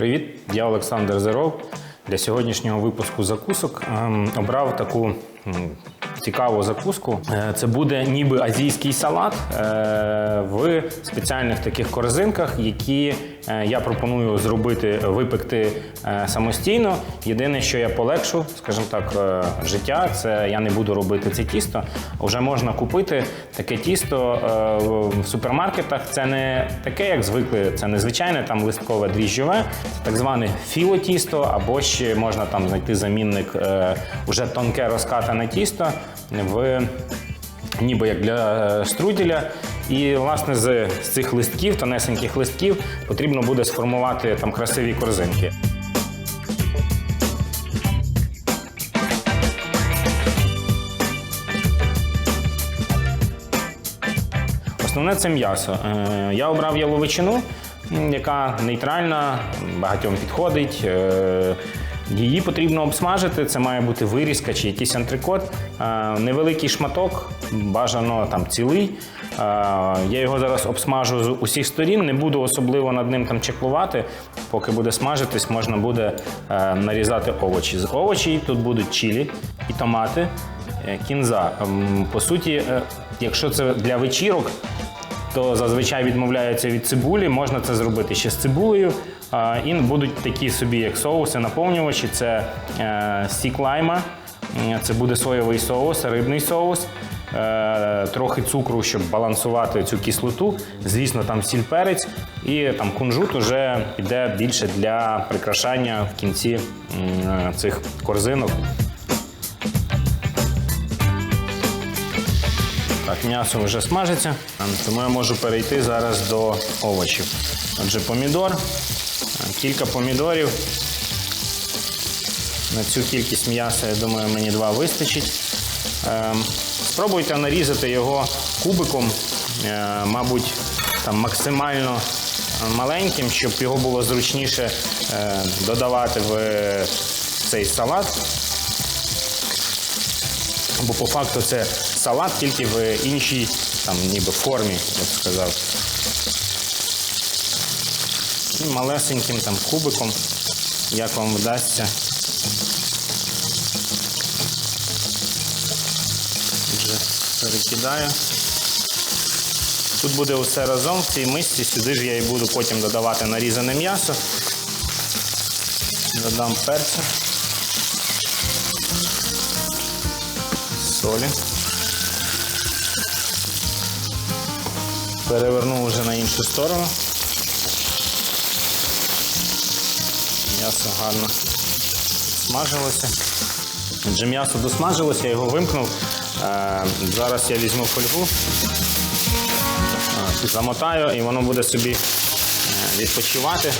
Привіт, я Олександр Зеров. Для сьогоднішнього випуску закусок ем, обрав таку цікаву закуску. Е, Це буде ніби азійський салат е, в спеціальних таких корзинках, які я пропоную зробити, випекти е, самостійно. Єдине, що я полегшу, скажімо так, е, життя, це я не буду робити це тісто. Вже можна купити таке тісто е, в супермаркетах. Це не таке, як звикли, це не звичайне там листкове дріжджове, це так зване філотісто, або ще можна там знайти замінник е, уже тонке розкатане тісто в ніби як для е, струділя. І власне з, цих листків, тонесеньких листків, потрібно буде сформувати там красиві корзинки. Основне це м'ясо. Е, Я обрав яловичину, яка нейтральна, багатьом підходить. Її потрібно обсмажити. Це має бути вирізка чи якийсь антрикот. Е, Невеликий шматок, бажано там цілий. Е, Я його зараз обсмажу з усіх сторін. Не буду особливо над ним там чеклувати. Поки буде смажитись, можна буде е, нарізати овочі. З овочей тут будуть чилі і томати, кінза. По суті, якщо це для вечірок, то зазвичай відмовляються від цибулі. Можна це зробити ще з цибулею. І будуть такі собі, як соуси, наповнювачі. Це е, сік лайма, е, це буде соєвий соус, рибний соус. е, Трохи цукру, щоб балансувати цю кислоту. Звісно, там сіль перець і там кунжут уже піде більше для прикрашання в кінці е, цих корзинок. Так, м'ясо вже смажиться, тому я можу перейти зараз до овочів. Отже, помідор, кілька помідорів. На цю кількість м'яса, я думаю, мені два вистачить. Ем, Спробуйте нарізати його кубиком, е, мабуть, там максимально маленьким, щоб його було зручніше е, додавати в цей салат. Бо по факту це салат тільки в іншій там, ніби формі, я б сказав. І малесеньким там кубиком, як вам вдасться. Вже перекидаю. Тут буде усе разом в цій мисці, сюди ж я і буду потім додавати нарізане м'ясо. Додам перцю. солі. Переверну вже на іншу сторону. М'ясо гарно смажилося. Отже, м'ясо досмажилося, я його вимкнув. Е, Зараз я візьму фольгу, е, замотаю і воно буде собі е, відпочивати,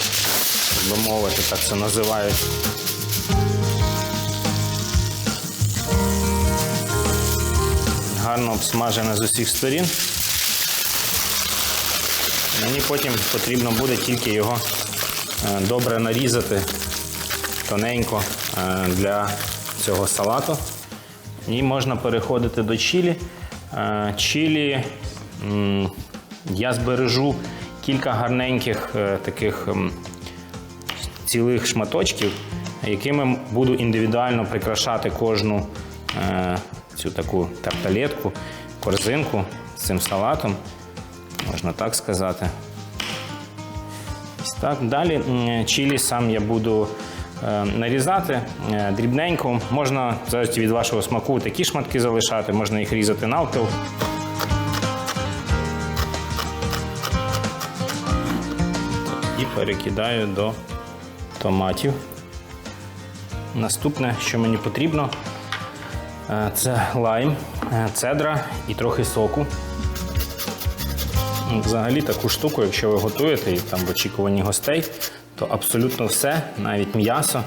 так би мовити, так це називають. гарно обсмажене з усіх сторін. Мені потім потрібно буде тільки його добре нарізати тоненько е, для цього салату. І можна переходити до чилі. Е, Чилі я збережу кілька гарненьких е, таких цілих шматочків, якими буду індивідуально прикрашати кожну е, цю таку тарталетку, корзинку з цим салатом, можна так сказати. Так. Далі м, чилі сам я буду е, нарізати е, дрібненько. Можна залежить від вашого смаку такі шматки залишати, можна їх різати навпіл. І перекидаю до томатів. Наступне, що мені потрібно, е, це лайм, цедра і трохи соку. Взагалі таку штуку, якщо ви готуєте і там в очікуванні гостей, то абсолютно все, навіть м'ясо,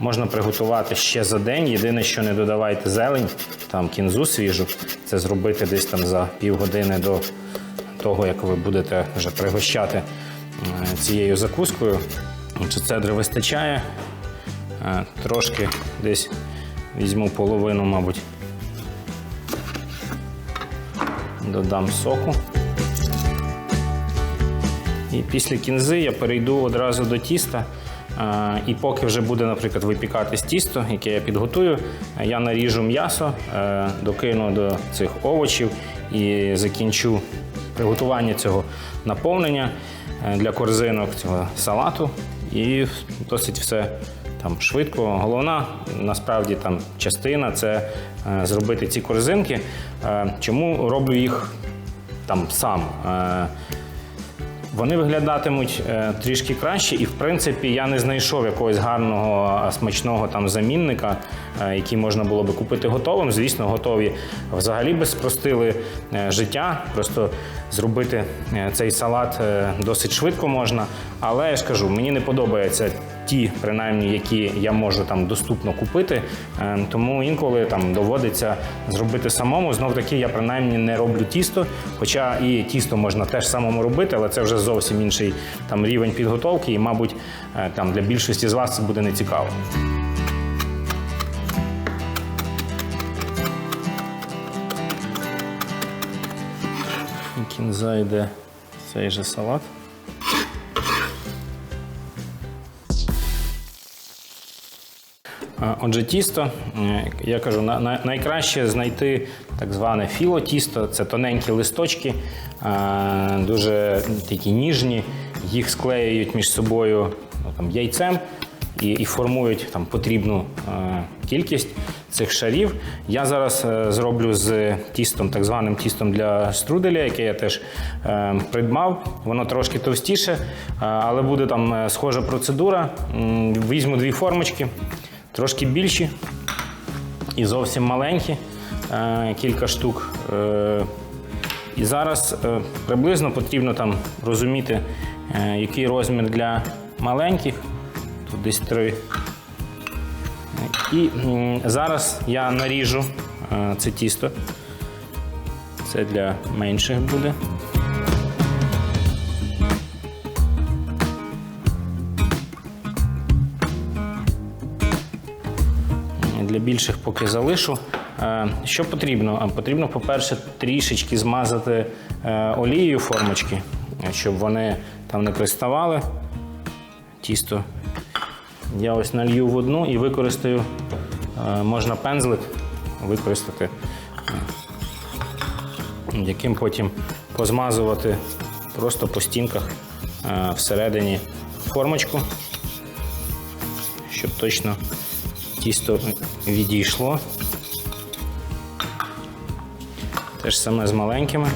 можна приготувати ще за день. Єдине, що не додавайте зелень, там кінзу свіжу, це зробити десь там за півгодини до того, як ви будете вже пригощати е, цією закускою. Отже, цедри вистачає. Е, Трошки десь візьму половину, мабуть. Додам соку. І після кінзи я перейду одразу до тіста. І поки вже буде, наприклад, випікатись тісто, яке я підготую, я наріжу м'ясо, е, докину до цих овочів і закінчу приготування цього наповнення е, для корзинок цього салату. І досить все там швидко. Головна насправді там частина це е, зробити ці корзинки. Чому роблю їх там сам? Вони виглядатимуть е, трішки краще, і в принципі я не знайшов якогось гарного смачного там замінника, е, який можна було би купити готовим. Звісно, готові взагалі би спростили е, життя. Просто зробити цей салат досить швидко можна. Але я ж кажу, мені не подобаються ті, принаймні, які я можу там доступно купити. Е, Тому інколи там доводиться зробити самому. Знов таки, я принаймні не роблю тісто. Хоча і тісто можна теж самому робити, але це вже зовсім інший там рівень підготовки, і, мабуть, е, там для більшості з вас це буде не цікаво. Кінза йде цей же салат. Отже, тісто, я кажу, на- на- найкраще знайти так зване філотісто. Це тоненькі листочки, дуже такі ніжні. Їх склеюють між собою ну, там, яйцем і, і формують там, потрібну кількість цих шарів. Я зараз е, зроблю з тістом, так званим тістом для струделя, яке я теж е, придбав. Воно трошки товстіше, але буде там е, схожа процедура. Візьму дві формочки трошки більші і зовсім маленькі, е, кілька штук. Е, І зараз е, приблизно потрібно там розуміти, який розмір для маленьких. Тут десь три. І зараз я наріжу це тісто. Це для менших буде. Для більших поки залишу. Е, Що потрібно? Потрібно, по-перше, трішечки змазати е, олією формочки, щоб вони там не приставали. Тісто я ось налью в одну і використаю, е, можна пензлик використати, е, яким потім позмазувати просто по стінках е, всередині формочку, щоб точно тісто відійшло. Те ж саме з маленькими.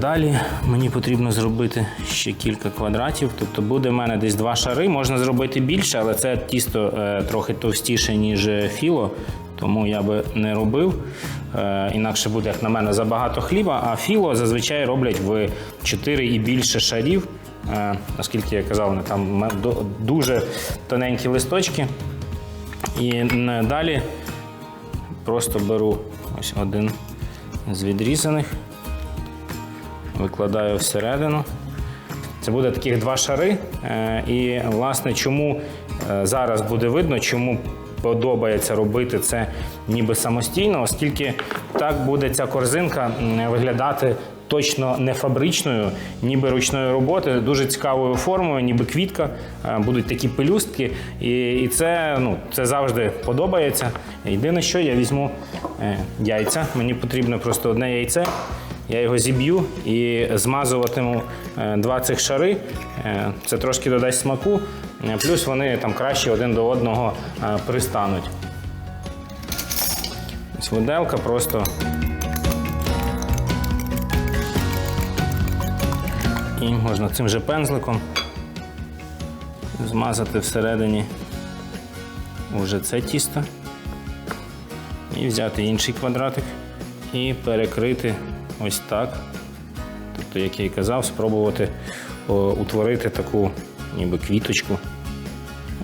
Далі мені потрібно зробити ще кілька квадратів. Тобто буде в мене десь два шари. Можна зробити більше, але це тісто е, трохи товстіше, ніж філо, тому я би не робив. Е, інакше буде, як на мене, забагато хліба, а філо зазвичай роблять в 4 і більше шарів. Е, Наскільки я казав, там дуже тоненькі листочки. І далі просто беру ось один з відрізаних, викладаю всередину. Це буде таких два шари. Е, І, власне, чому е, зараз буде видно, чому подобається робити це ніби самостійно, оскільки так буде ця корзинка виглядати точно не фабричною, ніби ручної роботи, дуже цікавою формою, ніби квітка. Е, Будуть такі пелюстки. І, і це, ну, це завжди подобається. Єдине, що я візьму е, яйця. Мені потрібно просто одне яйце. Я його зіб'ю і змазуватиму е, два цих шари. Це трошки додасть смаку, плюс вони там краще один до одного пристануть. Ось виделка просто. І можна цим же пензликом змазати всередині вже це тісто. І взяти інший квадратик і перекрити ось так. Тобто, як я і казав, спробувати утворити таку ніби квіточку.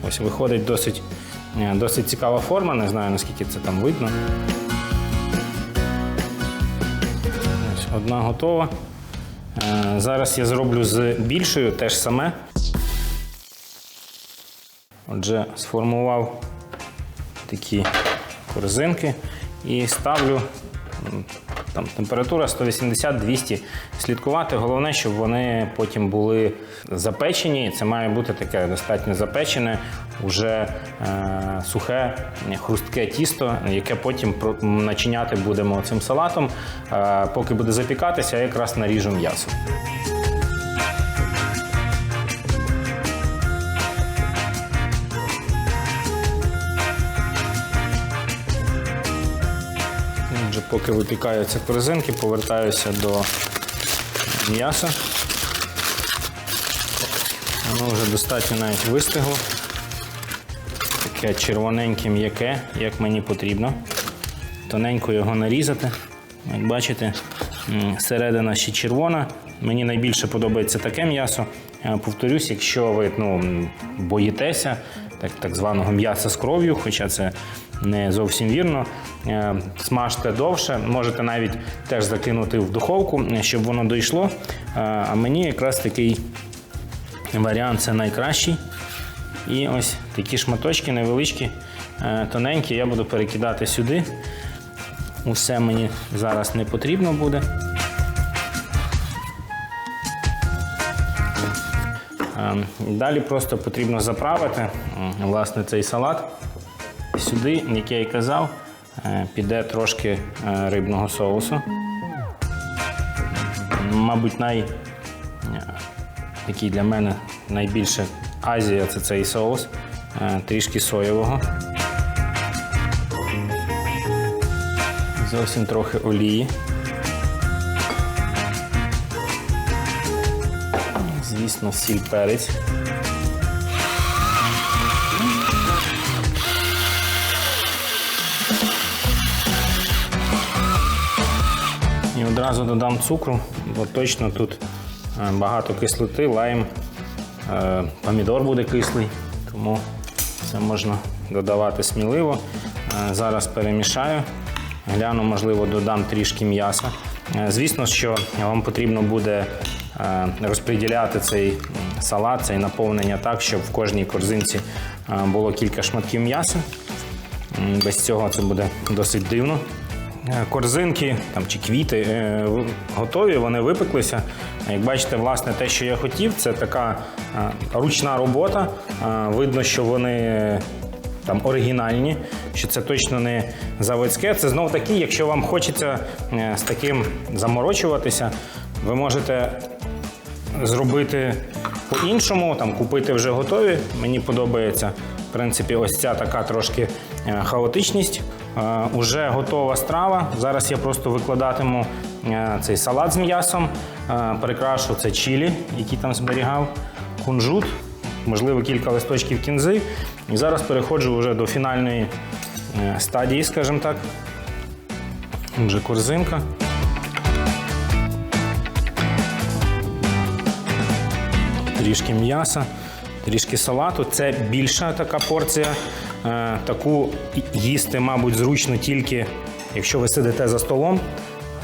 Ось виходить досить, е, досить цікава форма, не знаю наскільки це там видно. Ось одна готова. Е, Зараз я зроблю з більшою те ж саме. Отже, сформував такі корзинки і ставлю Там температура 180-200 слідкувати. Головне, щоб вони потім були запечені. Це має бути таке достатньо запечене, уже е, сухе, хрустке тісто, яке потім начиняти будемо цим салатом. Е, поки буде запікатися, я якраз наріжу м'ясо. Поки випікаються корзинки, повертаюся до м'яса. Воно вже достатньо навіть вистигло. Таке червоненьке м'яке, як мені потрібно. Тоненько його нарізати. Як бачите, середина ще червона. Мені найбільше подобається таке м'ясо. Е, Повторюсь, якщо ви ну, боїтеся так, так званого м'яса з кров'ю, хоча це не зовсім вірно, е, смажте довше, можете навіть теж закинути в духовку, е, щоб воно дійшло. А мені якраз такий варіант це найкращий. І ось такі шматочки невеличкі, е, тоненькі, я буду перекидати сюди. Усе мені зараз не потрібно буде. Е, Далі просто потрібно заправити власне цей салат. Сюди, як я і казав, е, піде трошки е, рибного соусу. Мабуть, най, який для мене найбільше Азія це цей соус, е, трішки соєвого. Зовсім трохи олії. Звісно, сіль перець. І одразу додам цукру, бо точно тут е, багато кислоти, лайм, помідор буде кислий, тому це можна додавати сміливо. Е, Зараз перемішаю. Гляну, можливо, додам трішки м'яса. Е, Звісно, що вам потрібно буде е, розподіляти цей салат, цей наповнення так, щоб в кожній корзинці е, було кілька шматків м'яса. Без цього це буде досить дивно. Е, Корзинки там, чи квіти е, готові, вони випеклися. Як бачите, власне, те, що я хотів, це така е, ручна робота. Видно, що вони там оригінальні, що це точно не заводське. Це знов таки, якщо вам хочеться з таким заморочуватися, ви можете зробити по-іншому, там купити вже готові. Мені подобається, в принципі, ось ця така трошки хаотичність. Е, Уже готова страва. Зараз я просто викладатиму е, цей салат з м'ясом, е, прикрашу це чілі, який там зберігав, кунжут, можливо, кілька листочків кінзи. І зараз переходжу вже до фінальної стадії, скажімо так. Отже, корзинка. трішки м'яса, трішки салату. Це більша така порція. Е, Таку їсти, мабуть, зручно тільки, якщо ви сидите за столом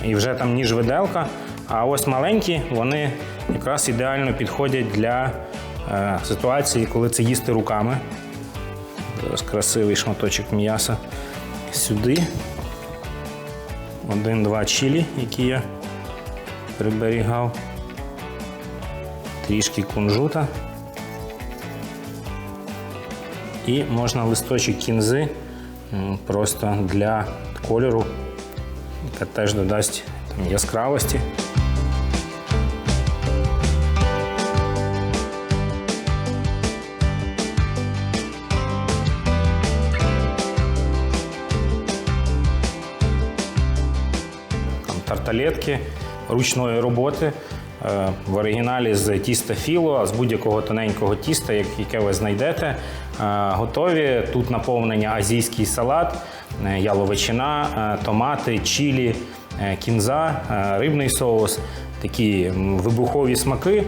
і вже там ніж виделка. А ось маленькі, вони якраз ідеально підходять для е, ситуації, коли це їсти руками. Зараз красивий шматочок м'яса сюди. Один-два чилі, які я приберігав трішки кунжута. І можна листочок кінзи м, просто для кольору, яка теж додасть там, яскравості. там, тарталетки ручної роботи. Е, В оригіналі з тіста філо, з будь-якого тоненького тіста, яке ви знайдете. Е, Готові. Тут наповнення азійський салат, е, яловичина, томати, чілі, кінза, рибний соус. Такі вибухові смаки,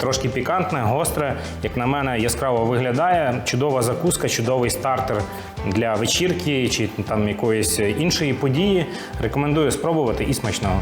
трошки пікантне, гостре. Як на мене, яскраво виглядає. Чудова закуска, чудовий стартер для вечірки чи там якоїсь іншої події. Рекомендую спробувати і смачного.